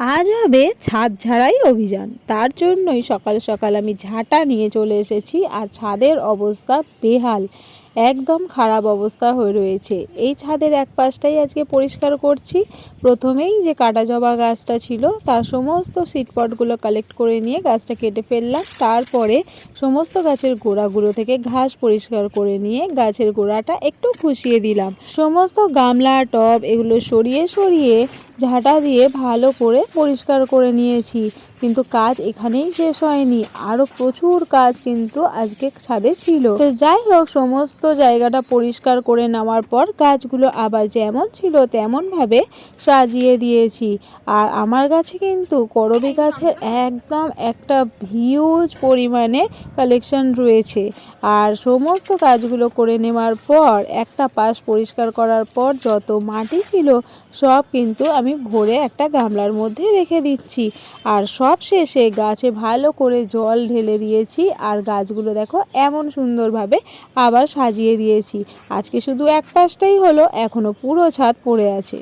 আজ হবে ছাদ ঝাড়াই অভিযান। তার জন্যই সকাল সকাল আমি ঝাঁটা নিয়ে চলে এসেছি আর ছাদের অবস্থা বেহাল। একদম খারাপ অবস্থা হয়ে রয়েছে। এই ছাদের এক পাশটাই আজকে পরিষ্কার করছি। প্রথমেই যে কাটা জবা গাছটা ছিল, তার সমস্ত সিটপটগুলো কালেক্ট করে নিয়ে গাছটা কেটে ফেললাম। তারপরে সমস্ত গাছের গোড়াগুলো থেকে ঘাস পরিষ্কার করে নিয়ে গাছের গোড়াটা একটু খুশিয়ে দিলাম। সমস্ত গামলা, টব এগুলো সরিয়ে সরিয়ে ঝাঁটা দিয়ে ভালো করে পরিষ্কার করে নিয়েছি। কিন্তু কাজ এখানেই শেষ হয়নি। আরও প্রচুর কাজ কিন্তু আজকে ছাদে ছিল। তো যাই হোক, সমস্ত জায়গাটা পরিষ্কার করে নেওয়ার পর গাছগুলো আবার যেমন ছিল তেমনভাবে সাজিয়ে দিয়েছি। আর আমার কাছে কিন্তু করবি গাছের একদম একটা হিউজ পরিমাণে কালেকশন রয়েছে। আর সমস্ত কাজগুলো করে নেওয়ার পর, একটা পাশ পরিষ্কার করার পর যত মাটি ছিল সব কিন্তু আমি ভরে একটা গামলার মধ্যে রেখে দিচ্ছি। আর সব শেষে গাছে ভালো করে জল ঢেলে দিয়েছি। আর গাছগুলো দেখো এমন সুন্দরভাবে আবার সাজিয়ে দিয়েছি। আজকে শুধু এক পাশটাই হলো এখনও পুরো ছাদ পড়ে আছে।